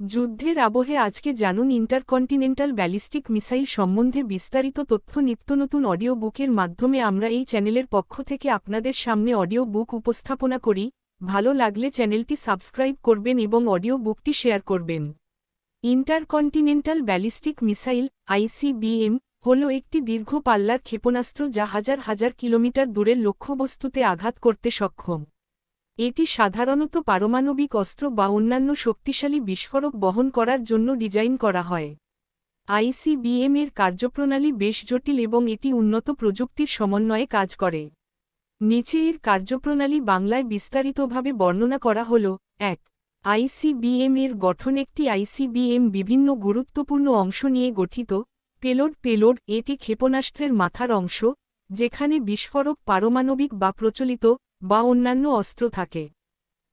যুদ্ধের আবহে আজকে জানুন ইন্টারকন্টিনেন্টাল ব্যালিস্টিক মিসাইল সম্বন্ধে বিস্তারিত তথ্য নিত্যনতুন অডিও বুকের মাধ্যমে আমরা এই চ্যানেলের পক্ষ থেকে আপনাদের সামনে অডিও বুক উপস্থাপনা করি। ভালো লাগলে চ্যানেলটি সাবস্ক্রাইব করবেন এবং অডিও বুকটি শেয়ার করবেন। ইন্টারকন্টিনেন্টাল ব্যালিস্টিক মিসাইল, আইসিবিএম, হল একটি দীর্ঘ পাল্লার ক্ষেপণাস্ত্র যা হাজার হাজার কিলোমিটার দূরের লক্ষ্যবস্তুতে আঘাত করতে সক্ষম। এটি সাধারণত পারমাণবিক অস্ত্র বা অন্যান্য শক্তিশালী বিস্ফোরক বহন করার জন্য ডিজাইন করা হয়। আইসিবিএম এর কার্যপ্রণালী বেশ জটিল এবং এটি উন্নত প্রযুক্তির সমন্বয়ে কাজ করে। নিচে এর কার্যপ্রণালী বাংলায় বিস্তারিতভাবে বর্ণনা করা হল, এক, আইসিবিএম এর গঠন একটি আইসিবিএম বিভিন্ন গুরুত্বপূর্ণ অংশ নিয়ে গঠিত, পেলোড পেলোড এটি ক্ষেপণাস্ত্রের মাথার অংশ, যেখানে বিস্ফোরক পারমাণবিক বা প্রচলিত বা অন্যান্য অস্ত্র থাকে।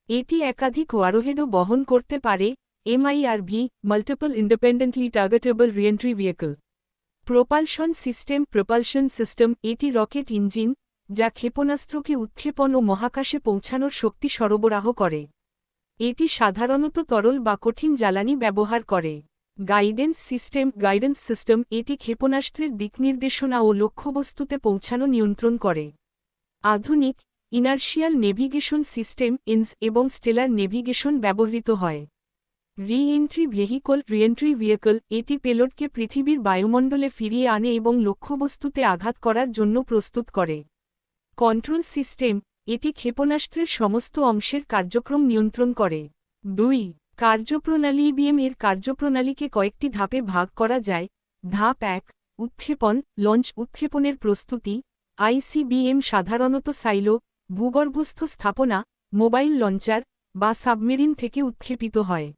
এটি একাধিক ওয়ারোহেডও বহন করতে পারে, MIRV multiple independently targetable reentry vehicle propulsion system propulsion system এটি রকেট ইঞ্জিন, যা ক্ষেপণাস্ত্রকে উৎক্ষেপণ ও মহাকাশে পৌঁছানোর শক্তি সরবরাহ করে। এটি সাধারণত তরল বা কঠিন জ্বালানি ব্যবহার করে। গাইডেন্স সিস্টেম গাইডেন্স সিস্টেম, এটি ক্ষেপণাস্ত্রের দিকনির্দেশনা ও লক্ষ্যবস্তুতে পৌঁছানো নিয়ন্ত্রণ করে। আধুনিক ইনার্শিয়াল নেভিগেশন সিস্টেম, ইনস এবং স্টেলার নেভিগেশন ব্যবহৃত হয়। রি এন্ট্রি ভেহিকল, রিএন্ট্রি ভেহিকল, এটি পেলোডকে পৃথিবীর বায়ুমণ্ডলে ফিরিয়ে আনে এবং লক্ষ্যবস্তুতে আঘাত করার জন্য প্রস্তুত করে। কন্ট্রোল সিস্টেম, এটি ক্ষেপণাস্ত্রের সমস্ত অংশের কার্যক্রম নিয়ন্ত্রণ করে। দুই, কার্যপ্রণালী ইবিএম এর কার্যপ্রণালীকে কয়েকটি ধাপে ভাগ করা যায়। ধাপ এক, উৎক্ষেপণ, লঞ্চ উৎক্ষেপণের প্রস্তুতি। আইসিবিএম সাধারণত সাইলো ভূগর্ভস্থ স্থাপনা, মোবাইল লঞ্চার বা সাবমেরিন থেকে উৎক্ষেপিত হয়।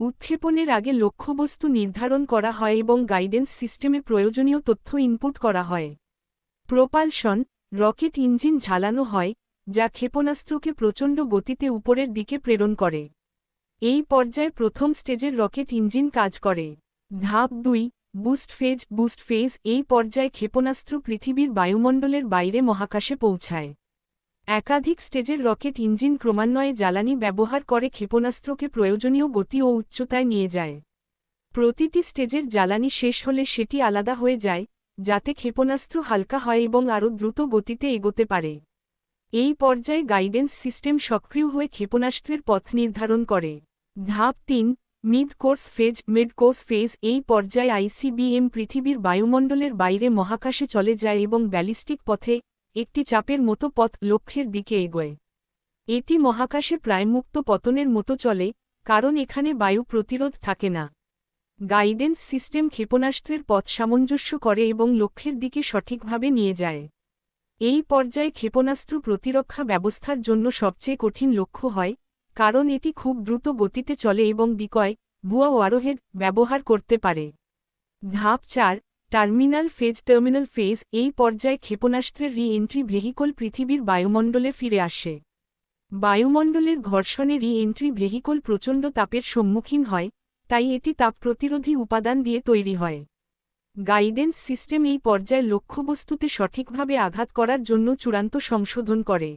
উৎক্ষেপণের আগে লক্ষ্যবস্তু নির্ধারণ করা হয় এবং গাইডেন্স সিস্টেমে প্রয়োজনীয় তথ্য ইনপুট করা হয়। প্রোপালশন, রকেট ইঞ্জিন ঝালানো হয়, যা ক্ষেপণাস্ত্রকে প্রচণ্ড গতিতে উপরের দিকে প্রেরণ করে। এই পর্যায়ে প্রথম স্টেজের রকেট ইঞ্জিন কাজ করে। ধাপ দুই, বুস্ট ফেজ বুস্ট ফেজ এই পর্যায়ে ক্ষেপণাস্ত্র পৃথিবীর বায়ুমণ্ডলের বাইরে মহাকাশে পৌঁছায়। একাধিক স্টেজের রকেট ইঞ্জিন ক্রমান্বয়ে জ্বালানি ব্যবহার করে ক্ষেপণাস্ত্রকে প্রয়োজনীয় গতি ও উচ্চতায় নিয়ে যায়। প্রতিটি স্টেজের জ্বালানি শেষ হলে সেটি আলাদা হয়ে যায়, যাতে ক্ষেপণাস্ত্র হালকা হয় এবং আরও দ্রুত গতিতে এগোতে পারে। এই পর্যায়ে গাইডেন্স সিস্টেম সক্রিয় হয়ে ক্ষেপণাস্ত্রের পথ নির্ধারণ করে। ধাপ তিন mid course phase mid course phase এই পর্যায়ে আইসিবিএম পৃথিবীর বায়ুমণ্ডলের বাইরে মহাকাশে চলে যায় এবং ব্যালিস্টিক পথে একটি চাপের মতো পথ লক্ষ্যের দিকে এগোয়। এটি মহাকাশে প্রায়মুক্ত পতনের মতো চলে, কারণ এখানে বায়ু প্রতিরোধ থাকে না। গাইডেন্স সিস্টেম ক্ষেপণাস্ত্রের পথ সামঞ্জস্য করে এবং লক্ষ্যের দিকে সঠিকভাবে নিয়ে যায়। এই পর্যায়ে ক্ষেপণাস্ত্র প্রতিরক্ষা ব্যবস্থার জন্য সবচেয়ে কঠিন লক্ষ্য হয়, কারণ এটি খুব দ্রুত গতিতে চলে এবং বিকয়, ভুয়া ওয়ারোহেড ব্যবহার করতে পারে। ধাপ চার টার্মিনাল ফেজ টার্মিনাল ফেজ এই পর্যায়ে ক্ষেপণাস্ত্রের রি এন্ট্রি ভেহিকল পৃথিবীর বায়ুমণ্ডলে ফিরে আসে। বায়ুমণ্ডলের ঘর্ষণে রি এন্ট্রি ভেহিকল প্রচণ্ড তাপের সম্মুখীন হয়, তাই এটি তাপ প্রতিরোধী উপাদান দিয়ে তৈরি হয়। গাইডেন্স সিস্টেম এই পর্যায়ে লক্ষ্যবস্তুতে সঠিকভাবে আঘাত করার জন্য চূড়ান্ত সংশোধন করে।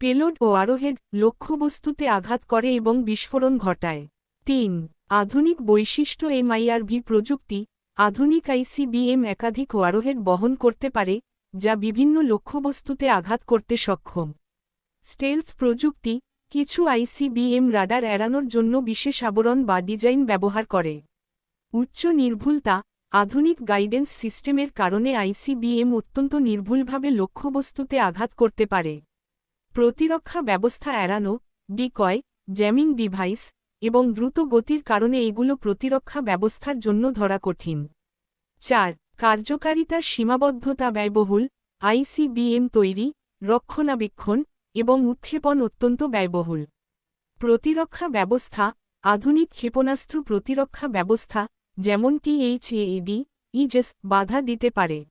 পেলোড ও আরোহেড লক্ষ্যবস্তুতে আঘাত করে এবং বিস্ফোরণ ঘটায়। তিন, আধুনিক বৈশিষ্ট্য এমআইআরভি প্রযুক্তি আধুনিক আইসিবিএম একাধিক ওয়ারোহেড বহন করতে পারে, যা বিভিন্ন লক্ষ্যবস্তুতে আঘাত করতে সক্ষম। স্টেলথ প্রযুক্তি কিছু আইসিবিএম রাডার এড়ানোর জন্য বিশেষ আবরণ বা ডিজাইন ব্যবহার করে। উচ্চ নির্ভুলতা, আধুনিক গাইডেন্স সিস্টেমের কারণে আইসিবিএম অত্যন্ত নির্ভুলভাবে লক্ষ্যবস্তুতে আঘাত করতে পারে। প্রতিরক্ষা ব্যবস্থা এড়ানো, ডিকয়, জ্যামিং ডিভাইস এবং দ্রুত গতির কারণে এগুলো প্রতিরক্ষা ব্যবস্থার জন্য ধরা কঠিন। চার কার্যকারিতার সীমাবদ্ধতা ব্যয়বহুল, আইসিবিএম তৈরি, রক্ষণাবেক্ষণ এবং উৎক্ষেপণ অত্যন্ত ব্যয়বহুল। প্রতিরক্ষা ব্যবস্থা, আধুনিক ক্ষেপণাস্ত্র প্রতিরক্ষা ব্যবস্থা, যেমন টিএইচএডি, ইজেস, বাধা দিতে পারে।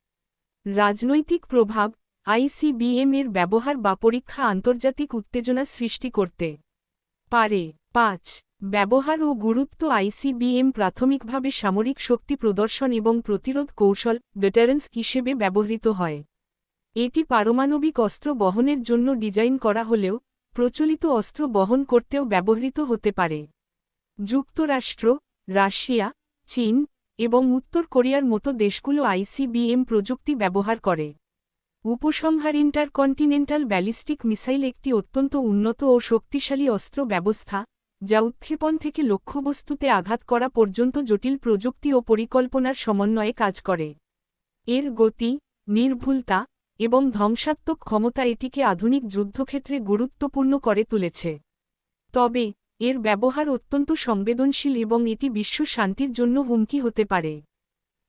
রাজনৈতিক প্রভাব, আইসিবিএম এর ব্যবহার বা পরীক্ষা আন্তর্জাতিক উত্তেজনা সৃষ্টি করতে পারে। পাঁচ ব্যবহার ও গুরুত্ব আইসিবিএম প্রাথমিকভাবে সামরিক শক্তি প্রদর্শন এবং প্রতিরোধ কৌশল, ডেটারেন্স হিসেবে ব্যবহৃত হয়। এটি পারমাণবিক অস্ত্র বহনের জন্য ডিজাইন করা হলেও, প্রচলিত অস্ত্র বহন করতেও ব্যবহৃত হতে পারে। যুক্তরাষ্ট্র, রাশিয়া, চীন এবং উত্তর কোরিয়ার মতো দেশগুলো আইসিবিএম প্রযুক্তি ব্যবহার করে। উপসংহার ইন্টারকন্টিনেন্টাল ব্যালিস্টিক মিসাইল একটি অত্যন্ত উন্নত ও শক্তিশালী অস্ত্র ব্যবস্থা যা উৎক্ষেপণ থেকে লক্ষ্যবস্তুতে আঘাত করা পর্যন্ত জটিল প্রযুক্তি ও পরিকল্পনার সমন্বয়ে কাজ করে। এর গতি, নির্ভুলতা এবং ধ্বংসাত্মক ক্ষমতা এটিকে আধুনিক যুদ্ধক্ষেত্রে গুরুত্বপূর্ণ করে তুলেছে। তবে, এর ব্যবহার অত্যন্ত সংবেদনশীল এবং এটি বিশ্ব শান্তির জন্য হুমকি হতে পারে।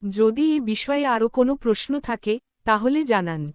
যদি এ বিষয়ে আরও কোনো প্রশ্ন থাকে, তাহলে জানান।